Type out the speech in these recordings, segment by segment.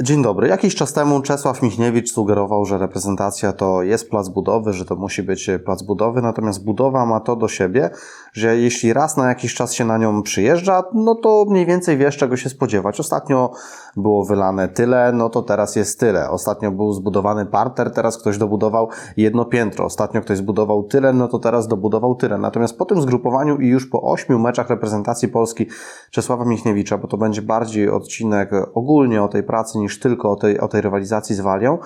Dzień dobry. Jakiś czas temu Czesław Michniewicz sugerował, że reprezentacja to jest plac budowy, że to musi być plac budowy, natomiast budowa ma to do siebie, że jeśli raz na jakiś czas się na nią przyjeżdża, no to mniej więcej wiesz czego się spodziewać. Ostatnio było wylane tyle, no to teraz jest tyle. Ostatnio był zbudowany parter, teraz ktoś dobudował jedno piętro. Ostatnio ktoś zbudował tyle, no to teraz dobudował tyle. Natomiast po tym zgrupowaniu i już po ośmiu meczach reprezentacji Polski Czesława Michniewicza, bo to będzie bardziej odcinek ogólnie o tej pracy niż tylko o tej, o tej rywalizacji z Walią,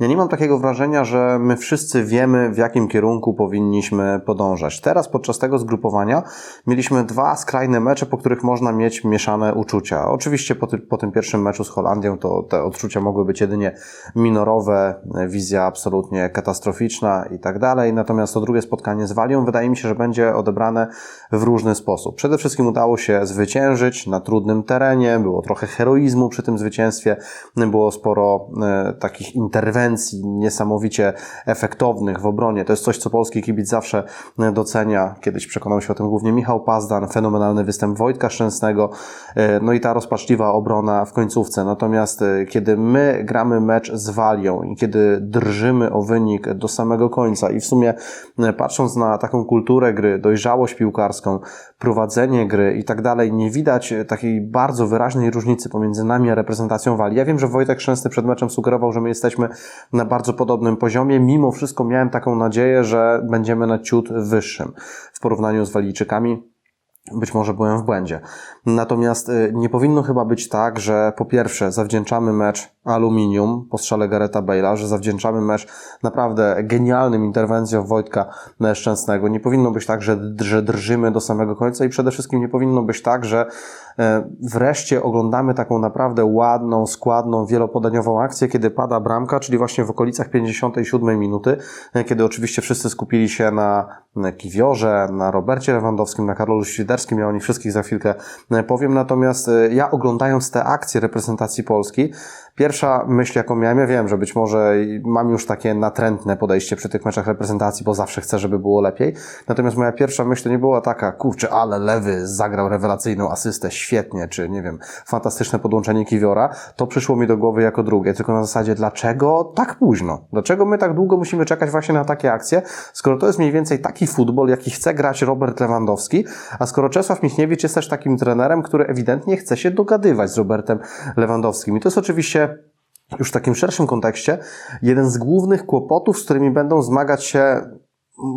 ja nie mam takiego wrażenia, że my wszyscy wiemy, w jakim kierunku powinniśmy podążać. Teraz podczas tego zgrupowania mieliśmy dwa skrajne mecze, po których można mieć mieszane uczucia. Oczywiście po, ty, po tym pierwszym meczu z Holandią to te odczucia mogły być jedynie minorowe, wizja absolutnie katastroficzna i tak dalej. Natomiast to drugie spotkanie z Walią wydaje mi się, że będzie odebrane w różny sposób. Przede wszystkim udało się zwyciężyć na trudnym terenie, było trochę heroizmu przy tym zwycięstwie, było sporo e, takich interwencji niesamowicie efektownych w obronie. To jest coś, co polski kibic zawsze e, docenia. Kiedyś przekonał się o tym głównie Michał Pazdan, fenomenalny występ Wojtka Szczęsnego, e, no i ta rozpaczliwa obrona w końcówce. Natomiast kiedy my gramy mecz z Walią i kiedy drżymy o wynik do samego końca i w sumie patrząc na taką kulturę gry, dojrzałość piłkarską, prowadzenie gry i tak dalej, nie widać takiej bardzo wyraźnej różnicy pomiędzy nami a reprezentacją Walii. Ja wiem, że Wojtek Szczęsny przed meczem sugerował, że my jesteśmy na bardzo podobnym poziomie. Mimo wszystko miałem taką nadzieję, że będziemy na ciut wyższym w porównaniu z Walijczykami. Być może byłem w błędzie. Natomiast y, nie powinno chyba być tak, że po pierwsze zawdzięczamy mecz Aluminium po strzale Gareta Bale'a, że zawdzięczamy mecz naprawdę genialnym interwencjom Wojtka Szczęsnego. Nie powinno być tak, że, że drżymy do samego końca i przede wszystkim nie powinno być tak, że e, wreszcie oglądamy taką naprawdę ładną, składną, wielopodaniową akcję, kiedy pada bramka, czyli właśnie w okolicach 57 minuty, e, kiedy oczywiście wszyscy skupili się na Kiwiorze, na Robercie Lewandowskim, na Karolu Świderskim, ja o nich wszystkich za chwilkę e, powiem, natomiast ja oglądając te akcje reprezentacji Polski, Pierwsza myśl, jaką miałem, ja wiem, że być może mam już takie natrętne podejście przy tych meczach reprezentacji, bo zawsze chcę, żeby było lepiej. Natomiast moja pierwsza myśl to nie była taka, kurczę, ale lewy zagrał rewelacyjną asystę, świetnie, czy nie wiem, fantastyczne podłączenie Kiwiora. To przyszło mi do głowy jako drugie, tylko na zasadzie, dlaczego tak późno? Dlaczego my tak długo musimy czekać właśnie na takie akcje, skoro to jest mniej więcej taki futbol, jaki chce grać Robert Lewandowski, a skoro Czesław Michniewicz jest też takim trenerem, który ewidentnie chce się dogadywać z Robertem Lewandowskim. I to jest oczywiście już w takim szerszym kontekście, jeden z głównych kłopotów, z którymi będą zmagać się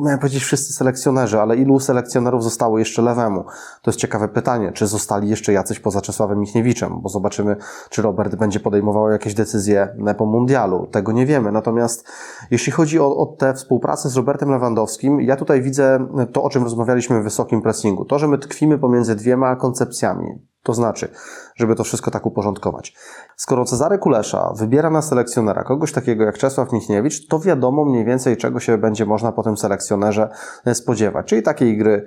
miałem powiedzieć wszyscy selekcjonerzy, ale ilu selekcjonerów zostało jeszcze lewemu? To jest ciekawe pytanie. Czy zostali jeszcze jacyś poza Czesławem Michniewiczem? Bo zobaczymy, czy Robert będzie podejmował jakieś decyzje po mundialu. Tego nie wiemy. Natomiast jeśli chodzi o, o tę współpracę z Robertem Lewandowskim, ja tutaj widzę to, o czym rozmawialiśmy w wysokim pressingu. To, że my tkwimy pomiędzy dwiema koncepcjami. To znaczy, żeby to wszystko tak uporządkować. Skoro Cezary Kulesza wybiera na selekcjonera kogoś takiego jak Czesław Michniewicz, to wiadomo mniej więcej, czego się będzie można po tym selekcjonerze spodziewać. Czyli takiej gry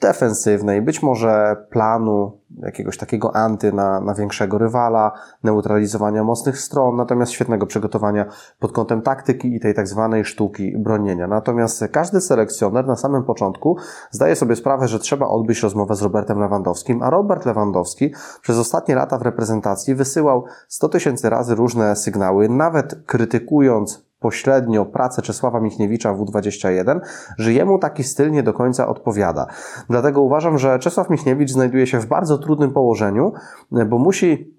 defensywnej, być może planu jakiegoś takiego anty na, na większego rywala, neutralizowania mocnych stron, natomiast świetnego przygotowania pod kątem taktyki i tej tak zwanej sztuki bronienia. Natomiast każdy selekcjoner na samym początku zdaje sobie sprawę, że trzeba odbyć rozmowę z Robertem Lewandowskim, a Robert Lewandowski przez ostatnie lata w reprezentacji wysyłał 100 tysięcy razy różne sygnały, nawet krytykując pośrednio pracę Czesława Michniewicza w U21, że jemu taki styl nie do końca odpowiada. Dlatego uważam, że Czesław Michniewicz znajduje się w bardzo trudnym położeniu, bo musi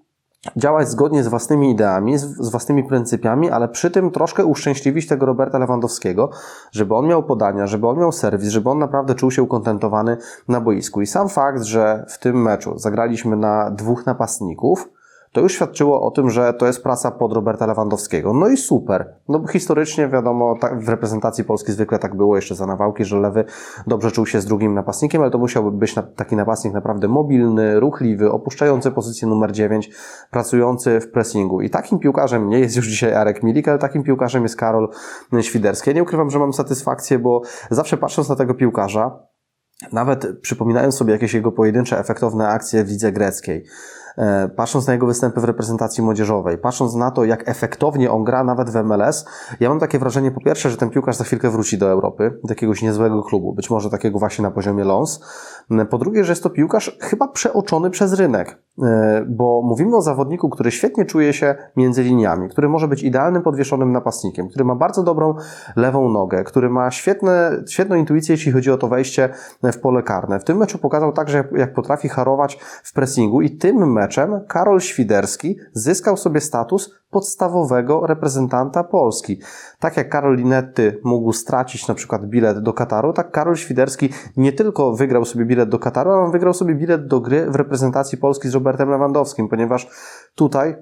działać zgodnie z własnymi ideami, z, własnymi pryncypiami, ale przy tym troszkę uszczęśliwić tego Roberta Lewandowskiego, żeby on miał podania, żeby on miał serwis, żeby on naprawdę czuł się ukontentowany na boisku. I sam fakt, że w tym meczu zagraliśmy na dwóch napastników, to już świadczyło o tym, że to jest praca pod Roberta Lewandowskiego. No i super. No bo historycznie wiadomo, tak, w reprezentacji Polski zwykle tak było jeszcze za nawałki, że lewy dobrze czuł się z drugim napastnikiem, ale to musiałby być taki napastnik naprawdę mobilny, ruchliwy, opuszczający pozycję numer 9, pracujący w pressingu. I takim piłkarzem nie jest już dzisiaj Arek Milik, ale takim piłkarzem jest Karol Świderski. Ja nie ukrywam, że mam satysfakcję, bo zawsze patrząc na tego piłkarza, nawet przypominając sobie jakieś jego pojedyncze, efektowne akcje w lidze greckiej, patrząc na jego występy w reprezentacji młodzieżowej, patrząc na to, jak efektownie on gra nawet w MLS, ja mam takie wrażenie, po pierwsze, że ten piłkarz za chwilkę wróci do Europy, do jakiegoś niezłego klubu, być może takiego właśnie na poziomie Lons. Po drugie, że jest to piłkarz chyba przeoczony przez rynek, e, bo mówimy o zawodniku, który świetnie czuje się między liniami, który może być idealnym podwieszonym napastnikiem, który ma bardzo dobrą lewą nogę, który ma świetne, świetną intuicję, jeśli chodzi o to wejście w pole karne. W tym meczu pokazał także, jak potrafi harować w pressingu i tym meczem Karol Świderski zyskał sobie status podstawowego reprezentanta Polski. Tak jak Karol Linetty mógł stracić na przykład bilet do Kataru, tak Karol Świderski nie tylko wygrał sobie bilet do Kataru, ale wygrał sobie bilet do gry w reprezentacji Polski z Robertem Lewandowskim, ponieważ tutaj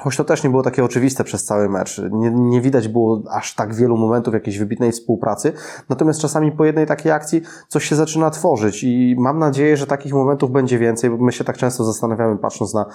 Choć to też nie było takie oczywiste przez cały mecz. Nie, nie, widać było aż tak wielu momentów jakiejś wybitnej współpracy. Natomiast czasami po jednej takiej akcji coś się zaczyna tworzyć i mam nadzieję, że takich momentów będzie więcej, bo my się tak często zastanawiamy, patrząc na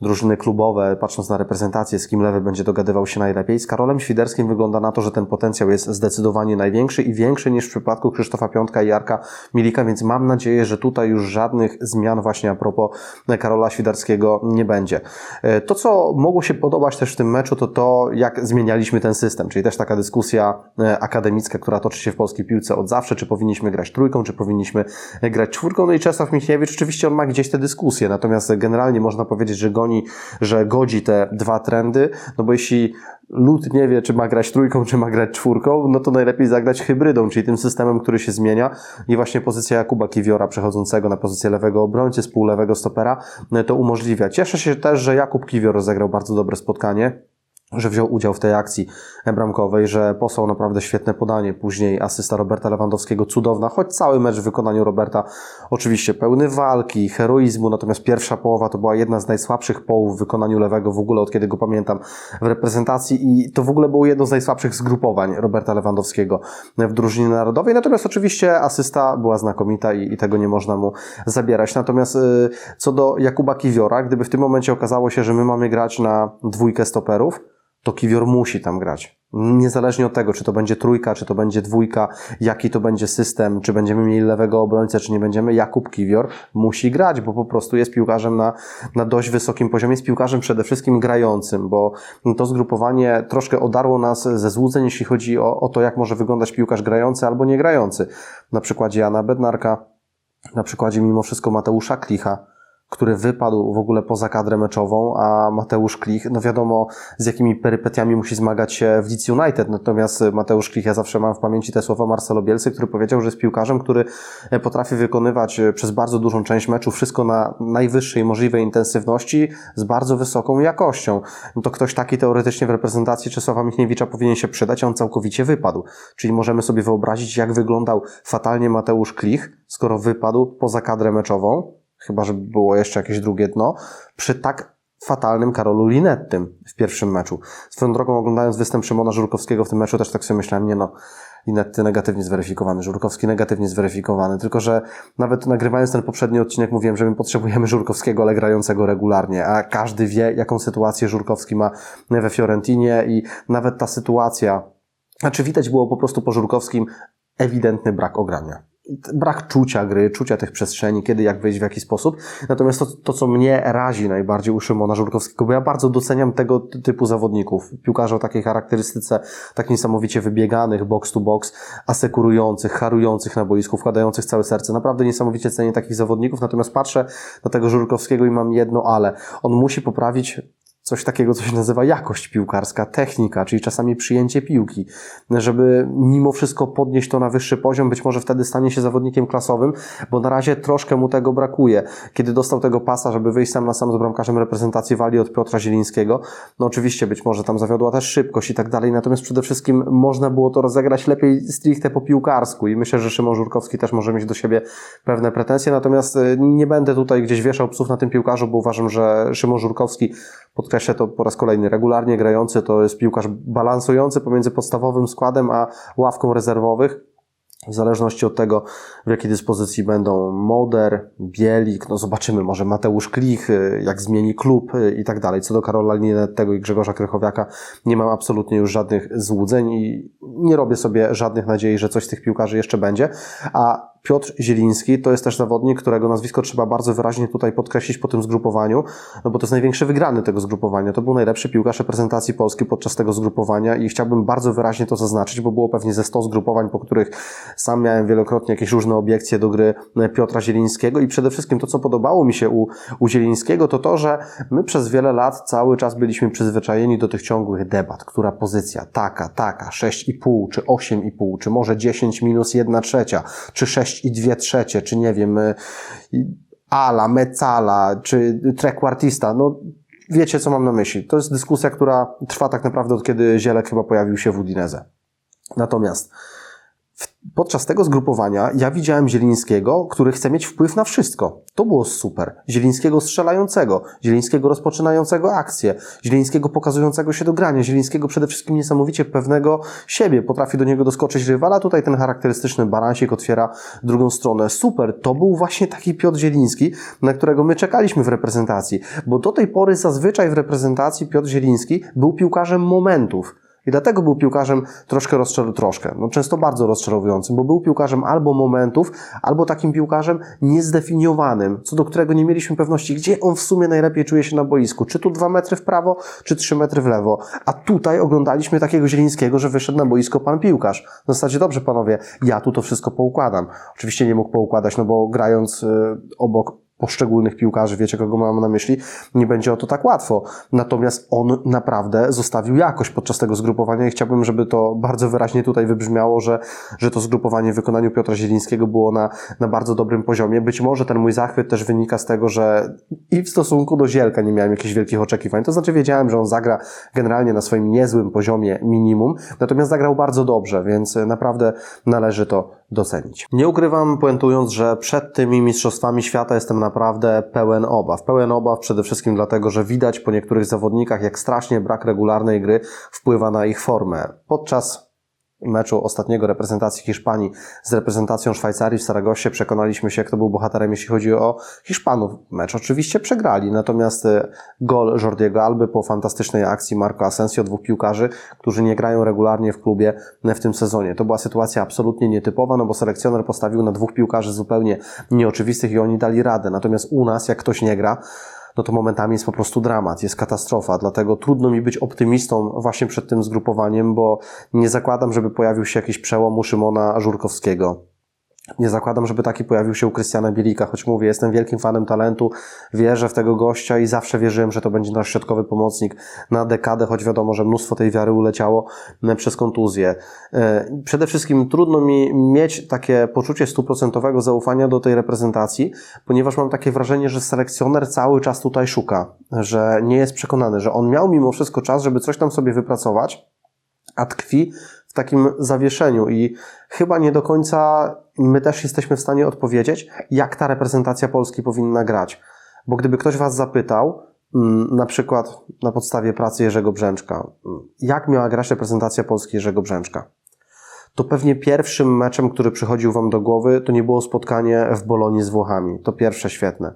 drużyny klubowe, patrząc na reprezentację, z kim Lewy będzie dogadywał się najlepiej. Z Karolem Świderskim wygląda na to, że ten potencjał jest zdecydowanie największy i większy niż w przypadku Krzysztofa Piątka i Jarka Milika, więc mam nadzieję, że tutaj już żadnych zmian właśnie a propos Karola Świdarskiego nie będzie. E, to, co mogło się podobać też w tym meczu, to to, jak zmienialiśmy ten system, czyli też taka dyskusja e, akademicka, która toczy się w polskiej piłce od zawsze, czy powinniśmy grać trójką, czy powinniśmy grać czwórką. No i Czesław Michniewicz, oczywiście on ma gdzieś te dyskusje, natomiast generalnie można powiedzieć, że goni że godzi te dwa trendy, no bo jeśli lud nie wie, czy ma grać trójką, czy ma grać czwórką, no to najlepiej zagrać hybrydą, czyli tym systemem, który się zmienia. I właśnie pozycja Jakuba Kiwiora przechodzącego na pozycję lewego obrońcy z pół lewego stopera to umożliwia. Cieszę się też, że Jakub Kiwior rozegrał bardzo dobre spotkanie że wziął udział w tej akcji bramkowej, że posłał naprawdę świetne podanie. Później asysta Roberta Lewandowskiego cudowna, choć cały mecz w wykonaniu Roberta oczywiście pełny walki, heroizmu, natomiast pierwsza połowa to była jedna z najsłabszych połów w wykonaniu lewego w ogóle, od kiedy go pamiętam w reprezentacji i to w ogóle było jedno z najsłabszych zgrupowań Roberta Lewandowskiego w drużynie narodowej. Natomiast oczywiście asysta była znakomita i, i tego nie można mu zabierać. Natomiast y, co do Jakuba Kiwiora, gdyby w tym momencie okazało się, że my mamy grać na dwójkę stoperów, to Kiwior musi tam grać. Niezależnie od tego, czy to będzie trójka, czy to będzie dwójka, jaki to będzie system, czy będziemy mieli lewego obrońcę, czy nie będziemy, Jakub Kiwior musi grać, bo po prostu jest piłkarzem na, na dość wysokim poziomie, jest piłkarzem przede wszystkim grającym, bo to zgrupowanie troszkę odarło nas ze złudzeń, jeśli chodzi o, o to, jak może wyglądać piłkarz grający albo nie grający. Na przykładzie Jana Bednarka, na przykładzie mimo wszystko Mateusza Klicha, który wypadł w ogóle poza kadrę meczową, a Mateusz Klich, no wiadomo z jakimi perypetiami musi zmagać się w Leeds United, natomiast Mateusz Klich, ja zawsze mam w pamięci te słowa Marcelo Bielsy, który powiedział, że jest piłkarzem, który potrafi wykonywać przez bardzo dużą część meczu wszystko na najwyższej możliwej intensywności z bardzo wysoką jakością. No to ktoś taki teoretycznie w reprezentacji Czesława Michniewicza powinien się przydać, a on całkowicie wypadł. Czyli możemy sobie wyobrazić, jak wyglądał fatalnie Mateusz Klich, skoro wypadł poza kadrę meczową, chyba że było jeszcze jakieś drugie dno, przy tak fatalnym Karolu Linettym w pierwszym meczu. Swoją drogą oglądając występ Szymona Żurkowskiego w tym meczu też tak sobie myślałem, nie no, Linetty negatywnie zweryfikowany, Żurkowski negatywnie zweryfikowany, tylko że nawet nagrywając ten poprzedni odcinek mówiłem, że my potrzebujemy Żurkowskiego, ale grającego regularnie, a każdy wie, jaką sytuację Żurkowski ma we Fiorentinie i nawet ta sytuacja, znaczy widać było po prostu po Żurkowskim ewidentny brak ogrania brak czucia gry, czucia tych przestrzeni, kiedy, jak wyjść, w jaki sposób. Natomiast to, to, co mnie razi najbardziej u Szymona Żurkowskiego, bo ja bardzo doceniam tego typu zawodników, piłkarzy o takiej charakterystyce, tak niesamowicie wybieganych, box to box, asekurujących, harujących na boisku, wkładających całe serce. Naprawdę niesamowicie cenię takich zawodników, natomiast patrzę na tego Żurkowskiego i mam jedno ale. On musi poprawić coś takiego, co się nazywa jakość piłkarska, technika, czyli czasami przyjęcie piłki, żeby mimo wszystko podnieść to na wyższy poziom, być może wtedy stanie się zawodnikiem klasowym, bo na razie troszkę mu tego brakuje. Kiedy dostał tego pasa, żeby wyjść sam na sam z bramkarzem reprezentacji Walii od Piotra Zielińskiego, no oczywiście być może tam zawiodła też szybkość i tak dalej, natomiast przede wszystkim można było to rozegrać lepiej stricte po piłkarsku i myślę, że Szymon Żurkowski też może mieć do siebie pewne pretensje, natomiast y, nie będę tutaj gdzieś wieszał psów na tym piłkarzu, bo uważam, że Szymon Żurkowski podkreślę to po raz kolejny, regularnie grający to jest piłkarz balansujący pomiędzy podstawowym składem a ławką rezerwowych. W zależności od tego, w jakiej dyspozycji będą Moder, Bielik, no zobaczymy, może Mateusz Klich, y, jak zmieni klub y, i tak dalej. Co do Karola Linettego i Grzegorza Krychowiaka, nie mam absolutnie już żadnych złudzeń i nie robię sobie żadnych nadziei, że coś z tych piłkarzy jeszcze będzie. A Piotr Zieliński to jest też zawodnik, którego nazwisko trzeba bardzo wyraźnie tutaj podkreślić po tym zgrupowaniu, no bo to jest największy wygrany tego zgrupowania. To był najlepszy piłkarz reprezentacji Polski podczas tego zgrupowania i chciałbym bardzo wyraźnie to zaznaczyć, bo było pewnie ze 100 zgrupowań, po których sam miałem wielokrotnie jakieś różne obiekcje do gry Piotra Zielińskiego i przede wszystkim to, co podobało mi się u, u Zielińskiego, to to, że my przez wiele lat cały czas byliśmy przyzwyczajeni do tych ciągłych debat, która pozycja taka, taka, 6,5 czy 8,5, czy może 10 minus 1 trzecia, czy 6 i 2 trzecie, czy nie wiem, y, ala, mecala, czy trekwartista, no wiecie, co mam na myśli. To jest dyskusja, która trwa tak naprawdę od kiedy Zielek chyba pojawił się w Udineze. Natomiast podczas tego zgrupowania ja widziałem Zielińskiego, który chce mieć wpływ na wszystko. To było super. Zielińskiego strzelającego, Zielińskiego rozpoczynającego akcję, Zielińskiego pokazującego się do grania, Zielińskiego przede wszystkim niesamowicie pewnego siebie. Potrafi do niego doskoczyć rywala. Tutaj ten charakterystyczny balansik otwiera drugą stronę. Super. To był właśnie taki Piotr Zieliński, na którego my czekaliśmy w reprezentacji. Bo do tej pory zazwyczaj w reprezentacji Piotr Zieliński był piłkarzem momentów. I dlatego był piłkarzem troszkę rozczarowującym, troszkę, no często bardzo rozczarowującym, bo był piłkarzem albo momentów, albo takim piłkarzem niezdefiniowanym, co do którego nie mieliśmy pewności, gdzie on w sumie najlepiej czuje się na boisku. Czy tu dwa metry w prawo, czy trzy metry w lewo. A tutaj oglądaliśmy takiego Zielińskiego, że wyszedł na boisko pan piłkarz. W zasadzie, dobrze panowie, ja tu to wszystko poukładam. Oczywiście nie mógł poukładać, no bo grając y, obok poszczególnych piłkarzy, wiecie kogo mam na myśli, nie będzie o to tak łatwo. Natomiast on naprawdę zostawił jakość podczas tego zgrupowania i chciałbym, żeby to bardzo wyraźnie tutaj wybrzmiało, że, że to zgrupowanie w wykonaniu Piotra Zielińskiego było na, na bardzo dobrym poziomie. Być może ten mój zachwyt też wynika z tego, że i w stosunku do Zielka nie miałem jakichś wielkich oczekiwań. To znaczy wiedziałem, że on zagra generalnie na swoim niezłym poziomie minimum, natomiast zagrał bardzo dobrze, więc naprawdę należy to docenić. Nie ukrywam, puentując, że przed tymi mistrzostwami świata jestem naprawdę pełen obaw. Pełen obaw przede wszystkim dlatego, że widać po niektórych zawodnikach, jak strasznie brak regularnej gry wpływa na ich formę. Podczas meczu ostatniego reprezentacji Hiszpanii z reprezentacją Szwajcarii w Saragosie przekonaliśmy się, kto był bohaterem, jeśli chodzi o Hiszpanów. Mecz oczywiście przegrali, natomiast e, gol Jordiego Alby po fantastycznej akcji Marco Asensio, dwóch piłkarzy, którzy nie grają regularnie w klubie w tym sezonie. To była sytuacja absolutnie nietypowa, no bo selekcjoner postawił na dwóch piłkarzy zupełnie nieoczywistych i oni dali radę. Natomiast u nas, jak ktoś nie gra, no to momentami jest po prostu dramat, jest katastrofa. Dlatego trudno mi być optymistą właśnie przed tym zgrupowaniem, bo nie zakładam, żeby pojawił się jakiś przełom u Szymona Żurkowskiego. Nie zakładam, żeby taki pojawił się u Krystiana Bielika, choć mówię, jestem wielkim fanem talentu, wierzę w tego gościa i zawsze wierzyłem, że to będzie nasz środkowy pomocnik na dekadę, choć wiadomo, że mnóstwo tej wiary uleciało e, przez kontuzję. E, przede wszystkim trudno mi mieć takie poczucie stuprocentowego zaufania do tej reprezentacji, ponieważ mam takie wrażenie, że selekcjoner cały czas tutaj szuka, że nie jest przekonany, że on miał mimo wszystko czas, żeby coś tam sobie wypracować, a tkwi takim zawieszeniu i chyba nie do końca my też jesteśmy w stanie odpowiedzieć, jak ta reprezentacja Polski powinna grać. Bo gdyby ktoś Was zapytał, mm, na przykład na podstawie pracy Jerzego Brzęczka, mm, jak miała grać reprezentacja Polski Jerzego Brzęczka, to pewnie pierwszym meczem, który przychodził Wam do głowy, to nie było spotkanie w Bolonii z Włochami. To pierwsze świetne.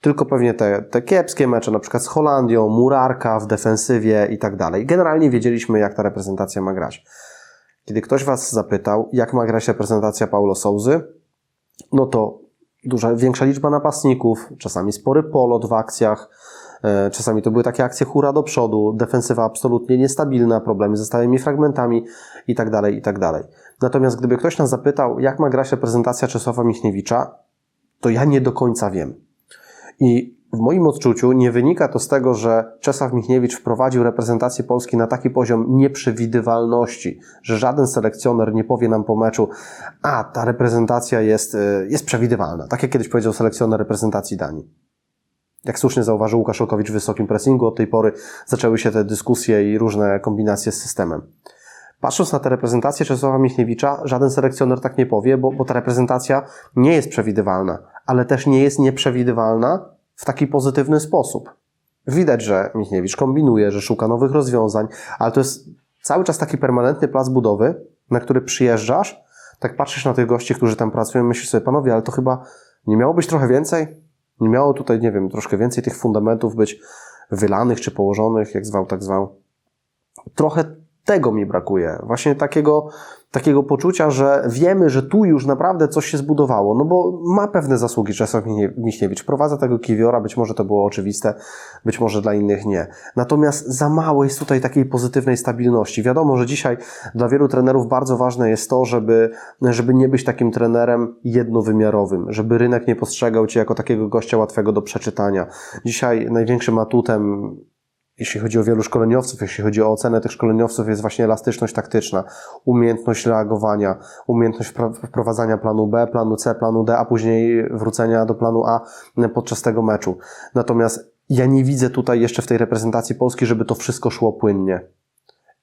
Tylko pewnie te, te kiepskie mecze, na przykład z Holandią, murarka w defensywie i tak dalej. Generalnie wiedzieliśmy, jak ta reprezentacja ma grać. Kiedy ktoś Was zapytał, jak ma grać reprezentacja Paulo Souzy, no to duża, większa liczba napastników, czasami spory polot w akcjach, e, czasami to były takie akcje hura do przodu, defensywa absolutnie niestabilna, problemy ze stałymi fragmentami i tak dalej, i tak dalej. Natomiast gdyby ktoś nas zapytał, jak ma grać reprezentacja Czesława Michniewicza, to ja nie do końca wiem. I w moim odczuciu nie wynika to z tego, że Czesław Michniewicz wprowadził reprezentację Polski na taki poziom nieprzewidywalności, że żaden selekcjoner nie powie nam po meczu, a ta reprezentacja jest, y, jest przewidywalna. Tak jak kiedyś powiedział selekcjoner reprezentacji Danii. Jak słusznie zauważył Łukasz Olkowicz w wysokim pressingu, od tej pory zaczęły się te dyskusje i różne kombinacje z systemem. Patrząc na tę reprezentację Czesława Michniewicza, żaden selekcjoner tak nie powie, bo, bo ta reprezentacja nie jest przewidywalna, ale też nie jest nieprzewidywalna w taki pozytywny sposób. Widać, że Michniewicz kombinuje, że szuka nowych rozwiązań, ale to jest cały czas taki permanentny plac budowy, na który przyjeżdżasz, tak patrzysz na tych gości, którzy tam pracują, myślisz sobie, panowie, ale to chyba nie miało być trochę więcej? Nie miało tutaj, nie wiem, troszkę więcej tych fundamentów być wylanych czy położonych, jak zwał, tak zwał. Trochę tego mi brakuje. Właśnie takiego, takiego poczucia, że wiemy, że tu już naprawdę coś się zbudowało. No bo ma pewne zasługi Czesław Michnie- Michniewicz. Prowadza tego Kiwiora, być może to było oczywiste, być może dla innych nie. Natomiast za mało jest tutaj takiej pozytywnej stabilności. Wiadomo, że dzisiaj dla wielu trenerów bardzo ważne jest to, żeby, żeby nie być takim trenerem jednowymiarowym, żeby rynek nie postrzegał cię jako takiego gościa łatwego do przeczytania. Dzisiaj największym atutem jeśli chodzi o wielu szkoleniowców, jeśli chodzi o ocenę tych szkoleniowców, jest właśnie elastyczność taktyczna, umiejętność reagowania, umiejętność wprowadzania planu B, planu C, planu D, a później wrócenia do planu A podczas tego meczu. Natomiast ja nie widzę tutaj jeszcze w tej reprezentacji Polski, żeby to wszystko szło płynnie.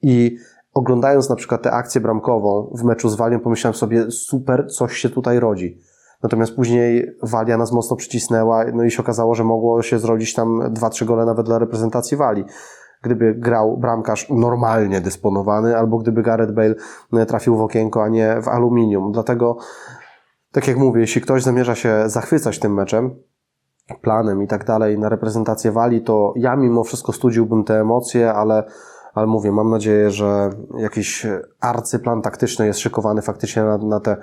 I oglądając na przykład tę akcję bramkową w meczu z Walią, pomyślałem sobie, super, coś się tutaj rodzi. Natomiast później Walia nas mocno przycisnęła, no i się okazało, że mogło się zrodzić tam 2-3 gole nawet dla reprezentacji Walii. Gdyby grał bramkarz normalnie dysponowany, albo gdyby Gareth Bale e, trafił w okienko, a nie w aluminium. Dlatego, tak jak mówię, jeśli ktoś zamierza się zachwycać tym meczem, planem i tak dalej na reprezentację Walii, to ja mimo wszystko studziłbym te emocje, ale, ale mówię, mam nadzieję, że jakiś arcyplan taktyczny jest szykowany faktycznie na, na te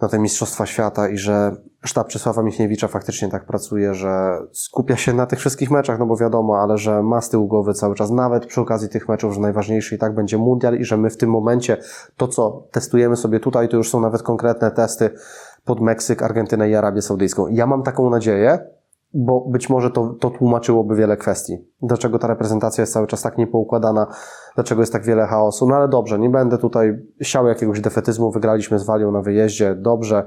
na te Mistrzostwa Świata i że sztab Czesława Michniewicza faktycznie tak pracuje, że skupia się na tych wszystkich meczach, no bo wiadomo, ale że ma z tyłu głowy cały czas, nawet przy okazji tych meczów, że najważniejszy i tak będzie mundial i że my w tym momencie to, co testujemy sobie tutaj, to już są nawet konkretne testy pod Meksyk, Argentynę i Arabię Saudyjską. Ja mam taką nadzieję, bo być może to, to tłumaczyłoby wiele kwestii. Dlaczego ta reprezentacja jest cały czas tak niepoukładana, dlaczego jest tak wiele chaosu. No ale dobrze, nie będę tutaj siał jakiegoś defetyzmu. Wygraliśmy z Walią na wyjeździe, dobrze.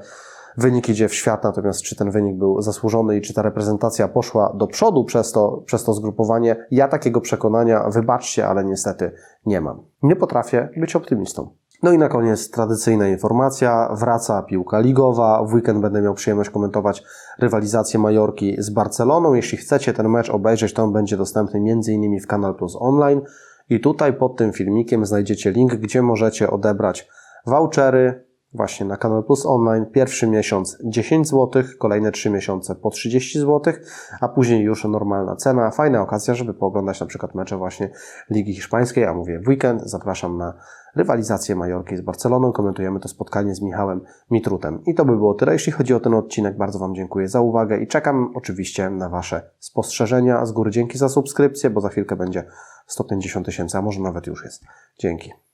Wynik idzie w świat, natomiast czy ten wynik był zasłużony i czy ta reprezentacja poszła do przodu przez to, przez to zgrupowanie, ja takiego przekonania, wybaczcie, ale niestety nie mam. Nie potrafię być optymistą. No i na koniec tradycyjna informacja. Wraca piłka ligowa. W weekend będę miał przyjemność komentować rywalizację Majorki z Barceloną. Jeśli chcecie ten mecz obejrzeć, to on będzie dostępny m.in. w Kanal Plus Online. I tutaj pod tym filmikiem znajdziecie link, gdzie możecie odebrać vouchery właśnie na Kanal Plus Online. Pierwszy miesiąc 10 zł, kolejne 3 miesiące po 30 zł, a później już normalna cena. Fajna okazja, żeby pooglądać na przykład mecze właśnie Ligi Hiszpańskiej, a mówię w weekend. Zapraszam na rywalizację Majorki z Barceloną. Komentujemy to spotkanie z Michałem Mitrutem. I to by było tyle, jeśli chodzi o ten odcinek. Bardzo Wam dziękuję za uwagę i czekam oczywiście na Wasze spostrzeżenia. Z góry dzięki za subskrypcję, bo za chwilkę będzie 150 tysięcy, a może nawet już jest. Dzięki.